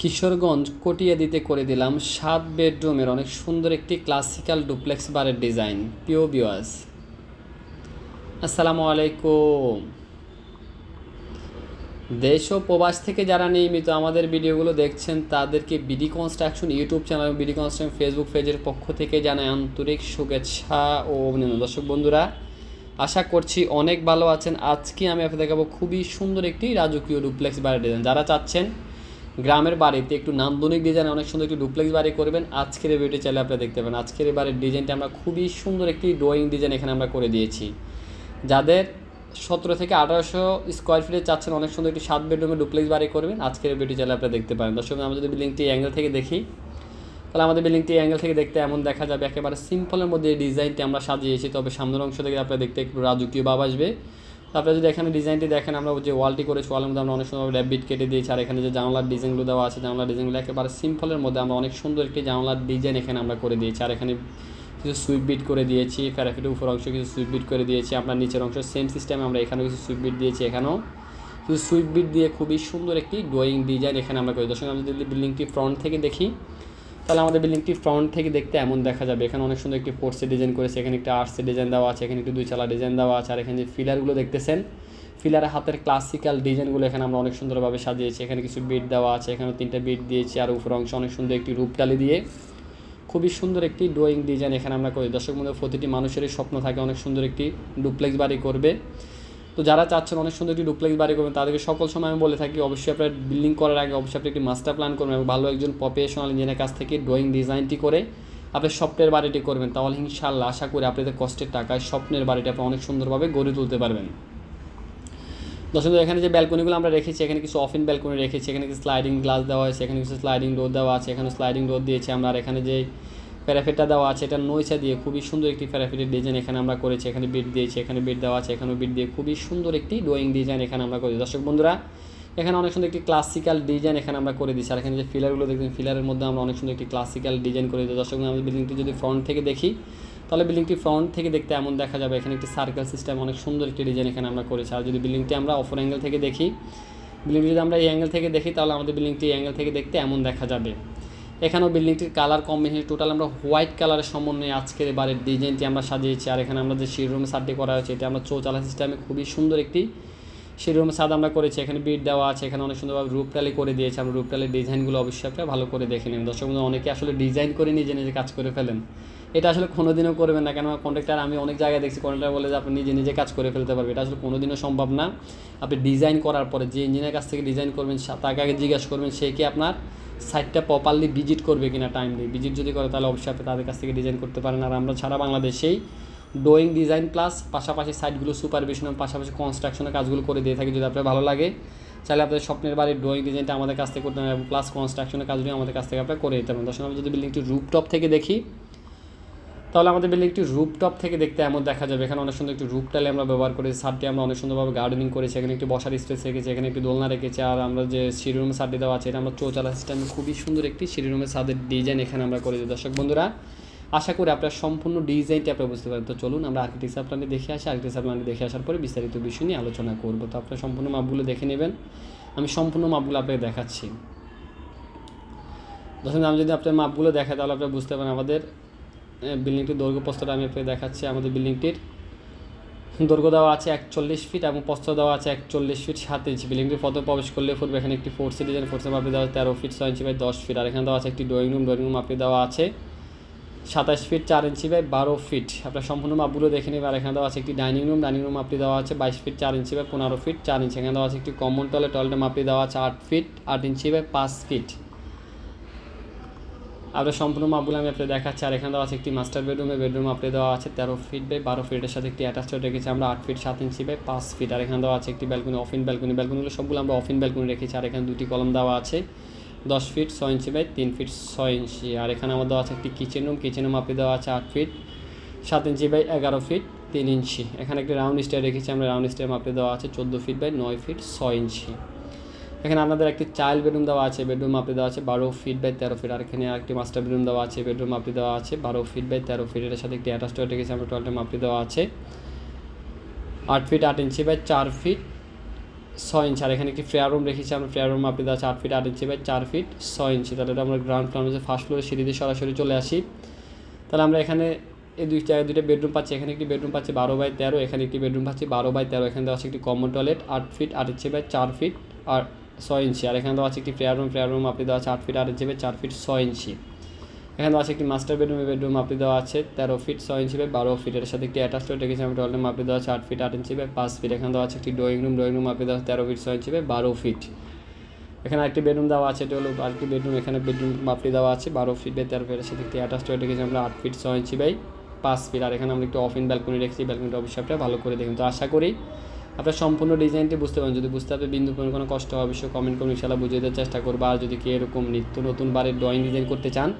কিশোরগঞ্জ কটিয়াদিতে করে দিলাম সাত বেডরুমের অনেক সুন্দর একটি ক্লাসিক্যাল ডুপ্লেক্স বারের ডিজাইন পিও বিওয়াস আসসালামু আলাইকুম। দেশ ও প্রবাস থেকে যারা নিয়মিত আমাদের ভিডিওগুলো দেখছেন, তাদেরকে BD construction YouTube channel BD construction Facebook পেজের পক্ষ থেকে জানাই আন্তরিক শুভেচ্ছা ও অভিনন্দন। দর্শক বন্ধুরা, আশা করছি অনেক ভালো আছেন। আজকে আমি আপনাদের দেখাবো খুবই সুন্দর একটি রাজকীয় ডুপ্লেক্স বাড়ির ডিজাইন যারা চাচ্ছেন গ্রামের বাড়িতে একটু নান্দনিক ডিজাইন অনেক সুন্দর একটি ডুপ্লেক্স বাড়ি করবেন। আজকের এই ভিডিওটি চাইলে আপনারা দেখতে পাবেন। আজকের এই বাড়ির ডিজাইনটা আমরা খুবই সুন্দর একটি ড্রয়িং ডিজাইন এখানে আমরা করে দিয়েছি। যাদের সতেরো থেকে আঠারোশো স্কোয়ার ফিটে চাচ্ছেন, অনেক সুন্দর একটি সাত বেডরুমের ডুপ্লেক্স বাড়ি করবেন। আজকের ভিডিও চাইলে আপনারা দেখতে পারেন দর্শক, আমরা যদি বিল্ডিংটি অ্যাঙ্গেল থেকে দেখি, তাহলে আমাদের বিল্ডিংটি অ্যাঙ্গেল থেকে দেখতে এমন দেখা যাবে, একেবারে সিম্পলের মধ্যে এই ডিজাইনটি আমরা সাজিয়েছি। তবে সামনের অংশ থেকে আপনারা দেখতে একটু রাজকীয় ভাব আসবে। তারপরে যদি এখানে ডিজাইনটি দেখেন, আমরা যে ওয়ালটি করেছি ওয়ালের মধ্যে আমরা অনেক সুন্দর র্যাবিট কেটে দিয়েছি, আর এখানে যে জানলার ডিজাইনগুলো দেওয়া আছে, জানলার ডিজাইনগুলো একেবারে সিম্পলের মধ্যে আমরা অনেক সুন্দর একটি জানলার ডিজাইন এখানে আমরা করে দিয়েছি। আর এখানে কিছু সুইপ বিট করে দিয়েছি প্যারাফিটের উপর অংশ কিছু সুইপ বিট করে দিয়েছি, আপনার নিচের অংশ সেম সিস্টেমে আমরা এখানেও কিছু সুইপ বিট দিয়েছি এখানেও। কিছু সুইপ বিট দিয়ে খুবই সুন্দর একটি ড্রয়িং ডিজাইন এখানে আমরা করি দর্শক, আমরা যদি বিল্ডিংটি ফ্রন্ট থেকে দেখি তাহলে আমাদের বিল্ডিংটি ফ্রন্ট থেকে দেখতে এমন দেখা যাবে। এখানে অনেক সুন্দর একটি ফোর্সের ডিজাইন করেছে, এখানে একটা আর্টসের ডিজাইন দেওয়া আছে, এখানে একটি দুই চালা ডিজাইন দেওয়া আছে, আর এখানে যে ফিলারগুলো দেখতেছেন ফিলারের হাতের ক্লাসিক্যাল ডিজাইনগুলো এখানে আমরা অনেক সুন্দরভাবে সাজিয়েছি। এখানে কিছু বিট দেওয়া আছে এখানে তিনটা বিট দিয়েছি, আর উপর অংশ অনেক সুন্দর একটি রূপটালি দিয়ে। খুবই সুন্দর একটি ড্রয়িং ডিজাইন এখানে আমরা করি। দর্শক মধ্যে প্রতিটি মানুষেরই স্বপ্ন থাকে, অনেক সুন্দর একটি ডুপ্লেক্স বাড়ি করবে। তো যারা চাচ্ছেন অনেক সুন্দর একটি ডুপ্লেক্স বাড়ি করবেন, তাদেরকে সকল সময় আমি বলে থাকি, অবশ্যই আপনার বিল্ডিং করার আগে অবশ্যই আপনি একটি মাস্টার প্ল্যান করবেন এবং ভালো একজন প্রফেশনাল ইঞ্জিনিয়ার কাছ থেকে ড্রয়িং ডিজাইনটি করে আপনি স্বপ্নের বাড়িটি করবেন। তাহলে ইনশাল্লাহ আশা করি আপনাদের কষ্টের টাকায় স্বপ্নের বাড়িটি আপনি অনেক সুন্দরভাবে গড়ে তুলতে পারবেন। দর্শক, এখানে যে ব্যালকনিগুলো আমরা রেখেছি, এখানে কিছু অফিন ব্যালকনি রেখেছি, এখানে কিছু স্লাইডিং গ্লাস দেওয়া হয়েছে, এখানে কিছু স্লাইডিং ডোর দেওয়া আছে, এখানে স্লাইডিং ডোর দিয়েছি আমরা এখানে যে প্যারাফিটটা দেওয়া আছে, এটা নৈচা দিয়ে খুবই সুন্দর একটি প্যারাফিটের ডিজাইন এখানে আমরা করেছি, এখানে বিট দিয়েছি, এখানে বিট দেওয়া আছে, এখানেও বিট দিয়ে খুবই সুন্দর একটি ড্রয়িং ডিজাইন এখানে আমরা করেছি। দর্শক বন্ধুরা, এখানে অনেক সুন্দর একটি ক্লাসিক্যাল ডিজাইন এখানে আমরা করে দিচ্ছি আর এখানে যে ফিলারগুলো দেখবেন ফিলারের মধ্যে আমরা অনেক সুন্দর একটি ক্লাসিক্যাল ডিজাইন করে দিই দর্শক আমাদের বিল্ডিংটি যদি ফ্রন্ট থেকে দেখি, তাহলে বিল্ডিংটি ফ্রন্ট থেকে দেখতে এমন দেখা যাবে। এখানে একটি সার্কেল সিস্টেম অনেক সুন্দর একটি ডিজাইন এখানে আমরা করেছি। আর যদি বিল্ডিংটি আমরা অফর অ্যাঙ্গেল থেকে দেখি বিল্ডিংটি যদি আমরা এই অ্যাঙ্গেল থেকে দেখি, তাহলে আমাদের বিল্ডিংটি এই অ্যাঙ্গেল থেকে দেখতে এমন দেখা যাবে। এখানেও বিল্ডিংটির কালার কম্বিনেশন টোটাল আমরা হোয়াইট কালারের সমন্বয়ে আজকের এবারের ডিজাইনটি আমরা সাজিয়েছি। আর এখানে আমরা যে শিরুমে সারটি করা হয়েছে, এটা আমরা চৌচালা সিস্টেমে খুবই সুন্দর একটি শিরুমে সাদ আমরা করেছি। এখানে বিট দেওয়া আছে, এখানে অনেক সুন্দরভাবে রূপটালি করে দিয়েছি। আমরা রূপটালির ডিজাইনগুলো অবশ্যই আপনারা ভালো করে দেখে নেন দর্শক বন্ধু অনেকে আসলে ডিজাইন করে নিজে নিজে কাজ করে ফেলেন। এটা আসলে কোনোদিনও করবেন না। কেন কন্ট্রাক্টার আমি অনেক জায়গায় দেখছি কন্ট্রাক্টার বলে যে আপনি নিজে নিজে কাজ করে ফেলতে পারবেন। এটা আসলে কোনোদিনও সম্ভব না। আপনি ডিজাইন করার পরে যে ইঞ্জিনিয়ার কাছ থেকে ডিজাইন করবেন তাকে আগে জিজ্ঞাসা করবেন, সে কি আপনার সাইটটা প্রপারলি ভিজিট করবে কিনা টাইমলি ভিজিট যদি করে, তাহলে অবশ্যই আপনি তাদের কাছ থেকে ডিজাইন করতে পারেন। আর আমরা সারা বাংলাদেশেই ডোয়িং ডিজাইন প্লাস পাশাপাশি সাইটগুলো সুপারভিশন পাশাপাশি কনস্ট্রাকশনের কাজগুলো করে দিয়ে থাকি যদি আপনার ভালো লাগে। চাইলে আপনাদের স্বপ্নের বাড়ির ড্রয়িং ডিজাইনটা আমাদের কাছ থেকে করতে হবে প্লাস কনস্ট্রাকশনের কাজগুলো আমাদের কাছ থেকে আপনার করে দিতে পারেন। দশ আমরা যদি বিল্ডিংটি রুপটপ থেকে দেখি তাহলে আমাদের বিল্ডিংটি রুপটপ থেকে দেখতে এমন দেখা যাবে। এখানে অনেক সুন্দর একটি রুপটালে আমরা ব্যবহার করেছি সারটি আমরা অনেক সুন্দরভাবে গার্ডেনিং করেছি। এখানে একটি বসার স্পেস রেখেছি, এখানে একটি দোলনা রেখেছি। আর আমরা যে সিঁড়িরুমের সারটি দেওয়া আছে, এটা আমরা চৌচালা সিস্টেমে খুবই সুন্দর একটি সিঁড়িরুমের সাদের ডিজাইন এখানে আমরা করেছি। দর্শক বন্ধুরা, আশা করি আপনার সম্পূর্ণ ডিজাইনটি আপনারা বুঝতে পারেন তো চলুন, আমরা আর্কিটেকচার প্ল্যানে দেখে আসি। আর্কিটেকচার প্ল্যানে দেখে আসার পরে বিস্তারিত বিষয় নিয়ে আলোচনা করব। তো আপনার সম্পূর্ণ মাপগুলো দেখে নেবেন। আমি সম্পূর্ণ মাপগুলো আপনাকে দেখাচ্ছি। দর্শক, আমি যদি আপনার মাপগুলো দেখাই, তাহলে আপনারা বুঝতে পারেন আমাদের বিল্ডিংটির দৈর্ঘ্য প্রস্তটা আমি আপনাকে দেখাচ্ছি, আমাদের বিল্ডিংটির দৈর্ঘ্য দেওয়া আছে একচল্লিশ ফিট এবং প্রস্থ দেওয়া আছে একচল্লিশ ফিট সাত ইঞ্চি বিল্ডিংটির পথে প্রবেশ করলে ফুটবে এখানে একটি ফোর্সি ডিজাইন ফোর্সের মাপে দেওয়া তেরো ফিট ছয় ইঞ্চি বাই দশ ফিট আর এখানে দেওয়া আছে একটি ড্রয়িং রুম ড্রয়িং রুম মাপে দেওয়া আছে সাতাশ ফিট চার ইঞ্চি বাই বারো ফিট আপনার সম্পূর্ণ মাপগুলো দেখে নেবে আর এখানে দেওয়া আছে একটি ডাইনিং রুম ডাইনিং রুম মাপটি দেওয়া আছে বাইশ ফিট চার ইঞ্চি বাই পনেরো ফিট চার ইঞ্চি এখানে দেওয়া আছে একটি কমন টয়লেট টয়লেটের মাপটি দেওয়া আছে আট ফিট আট ইঞ্চি বাই পাঁচ ফিট আপনার সম্পূর্ণ মাপগুলো আমি আপনাকে দেখাচ্ছি। আর এখানে দেওয়া আছে একটি মাস্টার বেডরুমে বেডরুম আপনি দেওয়া আছে তেরো ফিট বাই বারো ফিটের সাথে একটি অ্যাটাচ রেখেছি আমরা, আট ফিট সাত ইঞ্চি বাই পাঁচ ফিট আর এখানে দেওয়া আছে একটি ব্যালকনি অফিন ব্যালকনি ব্যালকনিগুলো সবগুলো আমরা অফিন ব্যালকনি রেখেছি। আর এখানে দুটি কলম দেওয়া আছে, দশ ফিট ছয় ইঞ্চি বাই তিন ফিট ছয় ইঞ্চি আর এখানে আমার দেওয়া আছে একটি কিচেন রুম কিচেন রুম আপনি দেওয়া আছে আট ফিট সাত ইঞ্চি বাই এগারো ফিট তিন ইঞ্চি এখানে একটি রাউন্ড স্টার রেখেছি আমরা রাউন্ড স্টার মাপে দেওয়া আছে চোদ্দ ফিট বাই নয় ফিট ছয় ইঞ্চি এখানে আপনাদের একটি চাইল্ড বেডরুম দেওয়া আছে বেডরুম মাপে দেওয়া আছে, বারো ফিট বাই তেরো ফিট আর এখানে আরেকটি মাস্টার বেডরুম দেওয়া আছে বেডরুম মাপে দেওয়া আছে, বারো ফিট বাই তেরো ফিট এর সাথে একটি অ্যাটাচ টয়লেট রেখেছি, আমরা টয়লেটের মাপে দেওয়া আছে। আট ফিট আট ইঞ্চি বাই চার ফিট ছয় ইঞ্চি আর এখানে একটি ফ্রেয়ার রুম রেখেছি, আমরা ফ্রেয়ার রুম আপনি দেওয়া আছে, আট ফিট আট ইঞ্চি বাই চার ফিট ছয় ইঞ্চি তাহলে এটা আমরা গ্রাউন্ড ফ্লোর যে ফার্স্ট ফ্লোরে সিঁড়ি দিয়ে সরাসরি চলে আসি। তাহলে আমরা এখানে এই দুই জায়গায় দুইটা বেডরুম পাচ্ছি। এখানে একটি বেডরুম পাচ্ছি বারো বাই তেরো, এখানে একটি বেডরুম পাচ্ছি বারো বাই তেরো। এখানে দেওয়া আছে একটি কমন টয়লেট আট ফিট আট ইঞ্চি বাই চার ফিট আর ছয় ইঞ্চি, আর এখানে দেওয়া আছে একটি প্রেয়ার রুম প্রেয়ার রুম আপনি দেওয়া আছে আট ফিট আট ইঞ্চি চার ফিট ছয় ইঞ্চি। এখানে দেওয়া আছে একটি মাস্টার বেডরুম বেডরুম আপনি দেওয়া আছে তেরো ফিট ছয় ইঞ্চি বাই বারো ফিট এর সাথে একটি অ্যাটাচ টয়লেট রেখেছি আমি টয়লেট আপনি দেওয়া আছে আট ফিট আট ইঞ্চি পাঁচ ফিট এখানে দেওয়া আছে একটি ড্রয়িং রুম ড্রয়িং রুম আপনি দেওয়া তেরো ফিট ছয় ইঞ্চি বাই বারো ফিট এখানে একটি বেডরুম দেওয়া আছে, এটা হলো আরেকটি বেডরুম এখানে বেডরুম মাপটি দেওয়া আছে বারো ফিট বাই তেরো ফিটের সাথে একটি অ্যাটাচ টয়লেট রেখেছি আমরা আট ফিট ছয় ইঞ্চি বাই পাঁচ ফিট আর এখানে আমরা একটু অফ ইন ব্যালকনি রেখেছি ব্যালকনিটা অবশ্যই ভালো করে দেখুন। তো আশা করি আপনার সম্পূর্ণ ডিজাইনটি বুঝতে পারেন। যদি বুঝতে হবে বিন্দু কোনো কষ্ট হবে অবশ্যই কমেন্ট করুন। ইনশাল্লাহ বুঝিয়ে দেওয়ার চেষ্টা করব। আর যদি কেউ এরকম নিত্য নতুন বারের ড্রয়িং ডিজাইন করতে চান,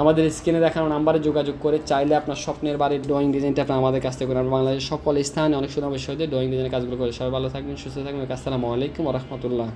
আমাদের স্ক্রিনে দেখানো নাম্বারে যোগাযোগ করে চাইলে আপনার স্বপ্নের বাড়ির ড্রয়িং ডিজাইনটা আপনি আমাদের কাছ থেকে আমরা বাংলাদেশের সকল স্থানে অনেক বিষয় দিয়ে ড্রয়িং ডিজাইনের কাজগুলো করে। সবাই ভালো থাকবেন, সুস্থ থাকবেন। আসসালামু আলাইকুম রহমতুল্লাহ।